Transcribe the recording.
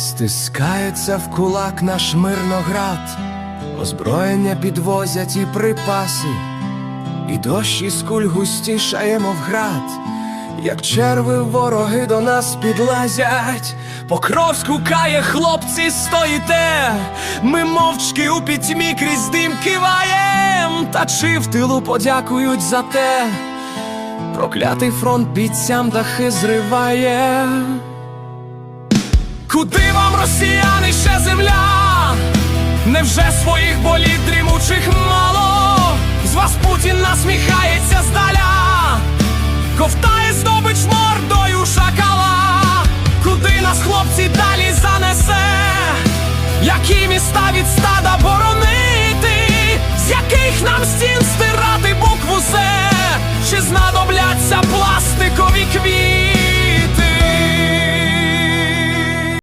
Стискається в кулак наш мирноград, озброєння підвозять і припаси, і дощ із куль густішає, мов град, як черви вороги до нас підлазять, покров скукає, хлопці стоїте, ми мовчки у пітьмі крізь дим киваєм, та чи в тилу подякують за те, проклятий фронт бійцям дахи зриває. Куди вам, росіяни, ще земля? Невже своїх боліт дрімучих мало? З вас Путін насміхається здаля, ковтає здобич мордою шакала. Куди нас хлопці далі занесе? Які міста від стада боронити? З яких нам стін стирати